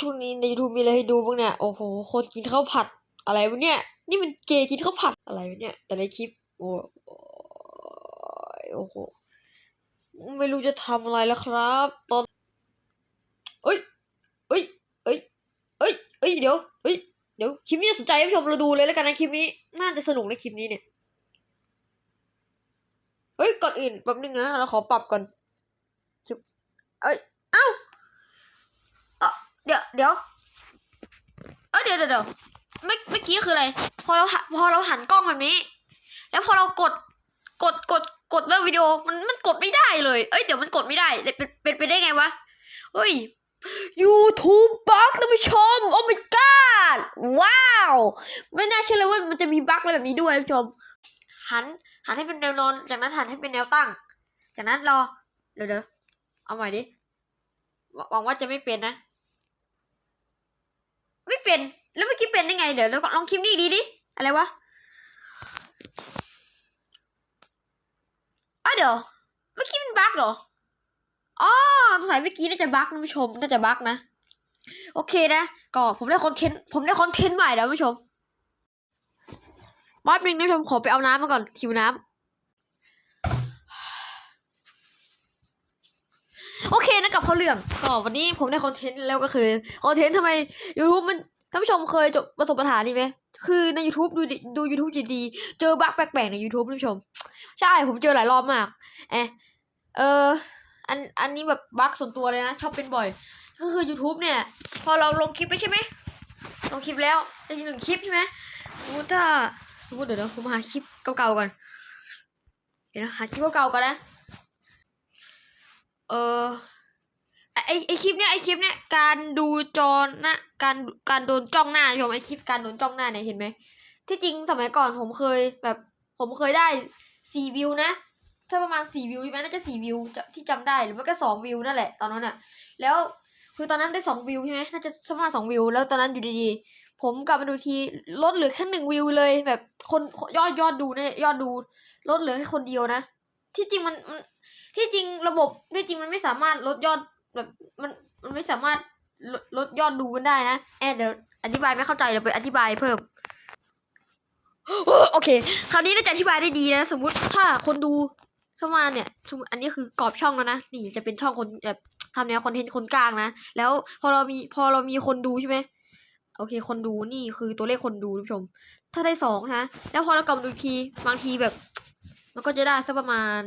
ช่วงนี้ใน YouTube มีอะไรให้ดูบ้างเนี่ย โอ้โห คนกินข้าวผัดอะไรวะเนี่ย นี่มันเกย์กินข้าวผัดอะไรวะเนี่ย แต่ในคลิป โอ้ยโอ้โห ไม่รู้จะทำอะไรแล้วครับ ตอนเอ้ยเอ้ยเอ้ยเอ้ยเอ้ย เดี๋ยวเอ้ย เดี๋ยว คลิปนี้สนใจท่านผู้ชมเราดูเลยแล้วกันนะคลิปนี้ น่าจะสนุกในคลิปนี้เนี่ย เฮ้ย ก่อนอื่นแป๊บนึงนะ เราขอปรับก่อน คลิป เอ้ย เดี๋ยวเดี๋ยวเออเดี๋ยวเดี๋ยวเดี๋ยวเมื่อเมื่อกี้คืออะไร พอเราพอเราหันกล้องแบบนี้ แล้วพอเรากดกดกดกดเริ่มวิดีโอมันมันกดไม่ได้เลย เอ้ยเดี๋ยวมันกดไม่ได้เป็นเป็นไปได้ไงวะเฮ้ย YouTube บั๊กท่านผู้ชม โอ้ my god ว้าว ไม่น่าเชื่อเลยว่ามันจะมีบั๊กอะไรแบบนี้ด้วยท่านผู้ชม หัน หันให้เป็นแนวนอน จากนั้นหันให้เป็นแนวตั้ง จากนั้นรอ เดี๋ยวเดี๋ยวเอาใหม่ดิ หวังหวังว่าจะไม่เป็นนะ ไม่เป็น แล้วเมื่อกี้เป็นได้ไง เดี๋ยวเราลองคลิปนี้ดีดิ อะไรวะอ้าวเดี๋ยว เมื่อกี้มันบั๊กเหรอ อ๋อสงสัยเมื่อกี้น่าจะบั๊กนะผู้ชม น่าจะบั๊กนะ โอเคนะ ก็ผมได้คอนเทนต์ ผมได้คอนเทนต์ใหม่แล้วผู้ชมบั๊บนึงนะผู้ชมขอไปเอาน้ำมาก่อนหิวน้ำ โอเคนะกับเขาเรื่องก็วันนี้ผมได้คอนเทนต์แล้วก็คือคอนเทนต์ทำไม YouTube มันท่านผู้ชมเคยจบประสบปัญหานี้ไหมคือใน YouTube ดูดู YouTube ดีๆเจอบั๊กแปลกๆใน YouTube ท่านผู้ชม ใช่ผมเจอหลายรอบมากเอะเอออันอันนี้แบบบั๊กส่วนตัวเลยนะชอบเป็นบ่อย ก็คือ YouTube เนี่ย พอเราลงคลิปไปใช่ไหมลงคลิปแล้วได้หนึ่งคลิปใช่ไหมสมมติถ้าสมมติเดี๋ยวผมหาคลิปเก่าๆก่อนเดี๋ยวนะหาคลิปเก่าๆก่อนนะ เออไอไอคลิปเนี้ยไอคลิปเนี้ยการดูจอนะการการโดนจ้องหน้าชมไอคลิปการโดนจ้องหน้าเนี่ยเห็นไหมที่จริงสมัยก่อนผมเคยแบบผมเคยได้สี่วิวนะถ้าประมาณสี่วิวใช่ไหมน่าจะสี่วิวที่จำได้หรือไม่ก็สองวิวนั่นแหละตอนนั้นอะแล้วคือตอนนั้นได้สองวิวใช่ไหมน่าจะประมาณสองวิวแล้วตอนนั้นอยู่ดีๆผมกลับมาดูทีลดเหลือแค่หนึ่งวิวเลยแบบคนยอดยอดดูเนี่ยยอดดูลดเหลือแค่คนเดียวนะ ที่จริงมันมัน ที่จริงระบบที่จริงมันไม่สามารถลดยอดแบบมันมันไม่สามารถลดลดยอดดูกันได้นะแอบเดี๋ยวอธิบายไม่เข้าใจเดี๋ยวไปอธิบายเพิ่มโอเค คราวนี้น่าจะอธิบายได้ดีนะ สมมุติถ้าคนดูเข้ามาเนี่ย อันนี้คือกรอบช่องแล้วนะ นี่จะเป็นช่องคนแบบทำแนวคอนเทนต์คนกลางนะ แล้วพอเรามีพอเรามีคนดูใช่ไหมโอเค คนดูนี่คือตัวเลขคนดูท่านผู้ชม ถ้าได้สองนะ แล้วพอเรากลับดูทีบางทีแบบ มันก็จะได้สักประมาณ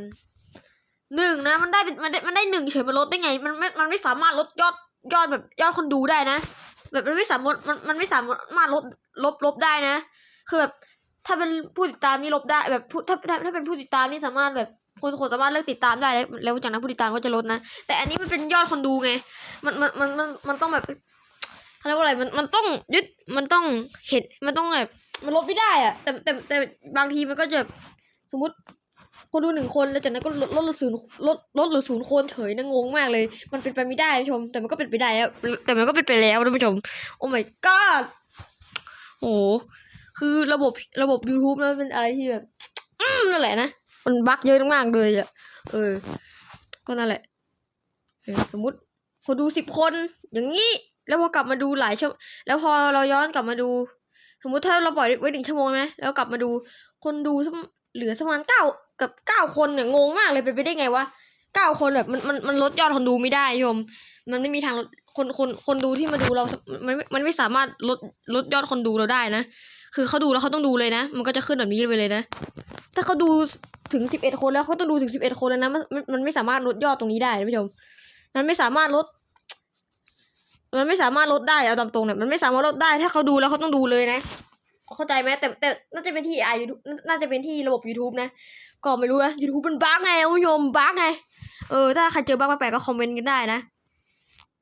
หนึ่งนะมันได้เป็นมันได้มันได้หนึ่งเฉยมันลดได้ไง มันไม่มันไม่สามารถลดยอดยอดแบบยอดคนดูได้นะ แบบมันไม่สามารถมันมันไม่สามารถลดลบลบได้นะ คือแบบถ้าเป็นผู้ติดตามนี่ลบได้แบบผู้ถ้าถ้าถ้าเป็นผู้ติดตามนี่สามารถแบบคนคนสามารถเลิกติดตามได้แล้วแล้วจากนั้นผู้ติดตามก็จะลดนะ แต่อันนี้มันเป็นยอดคนดูไง มันมันมันมันมันต้องแบบเขาเรียกว่าอะไรมันมันต้องยึดมันต้องเห็นมันต้องแบบมันลดไม่ได้อะแต่แต่แต่บางทีมันก็จะสมมติ คนดูหนึ่งคนแล้วจากนั้นก็ลดลดเหลือศูนย์ลดลดเหลือศูนย์คนเฉยนะงงมากเลย มันเป็นไปไม่ได้ท่านผู้ชม แต่มันก็เป็นไปได้แล้วแต่มันก็เป็นไปแล้วท่านผู้ชม โอ้ my god โอ้คือระบบระบบ YouTube นะเป็นอะไรที่แบบอืมนั่นแหละนะ มันบั๊กเยอะมากเลยอะเออ ก็นั่นแหละสมมติคนดูสิบคน อย่างนี้ แล้วพอกลับมาดูหลายชั่วแล้วพอเราย้อนกลับมาดู สมมติถ้าเราปล่อยไว้หนึ่งชั่วโมงไหมแล้วกลับมาดู คนดูสัก เหลือประมาณเก้ากับเก้าคนเนี่ยงงมากเลยเป็นไปได้ไงวะเก้าคนแบบมันมันมันลดยอดคนดูไม่ได้โยม มันไม่มีทางลดคนคนคนดูที่มาดูเรา มันไม่มันไม่สามารถลดลดยอดคนดูเราได้นะ คือเขาดูแล้วเขาต้องดูเลยนะ มันก็จะขึ้นแบบนี้ไปเลยนะ ถ้าเขาดูถึงสิบเอ็ดคนแล้วเขาต้องดูถึงสิบเอ็ดคนแล้วนะมันมันมันไม่สามารถลดยอดตรงนี้ได้ท่านผู้ชม มันไม่สามารถลด มันไม่สามารถลดได้เอาตามตรงเนี่ย มันไม่สามารถลดได้ ถ้าเขาดูแล้วเขาต้องดูเลยนะ เข้าใจไหมแต่แต่น่าจะเป็นที่ไอยูน่าจะเป็นที่ระบบ YouTube นะ ก็ไม่รู้นะ YouTube มันบั๊กไงคุณผู้ชมบั๊กไง เออ ถ้าใครเจอบั๊กแปลกๆก็คอมเมนต์กันได้นะ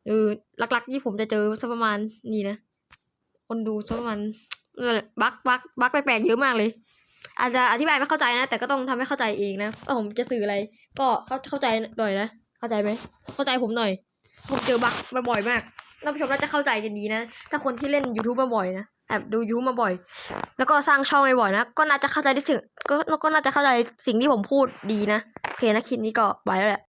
เออหลักๆที่ผมจะเจอสักประมาณนี้นะ คนดูสักประมาณนั่นแหละบั๊กบั๊กบั๊กแปลกๆเยอะมากเลย อาจจะอธิบายไม่เข้าใจนะ แต่ก็ต้องทำให้เข้าใจเองนะว่าผมจะสื่ออะไร ก็เข้าเข้าใจหน่อยนะเข้าใจไหมเข้าใจผมหน่อย ผมเจอบั๊กบ่อยมากท่านผู้ชมน่าจะเข้าใจกันดีนะ ถ้าคนที่เล่น YouTube บ่อยนะ แอบดูยูมาบ่อย แล้วก็สร้างช่องบ่อยนะ ก็น่าจะเข้าใจได้สิ่งก็ก็น่าจะเข้าใจสิ่งที่ผมพูดดีนะ โอเคนะคลิปนี้ก็ไปแล้วแหละ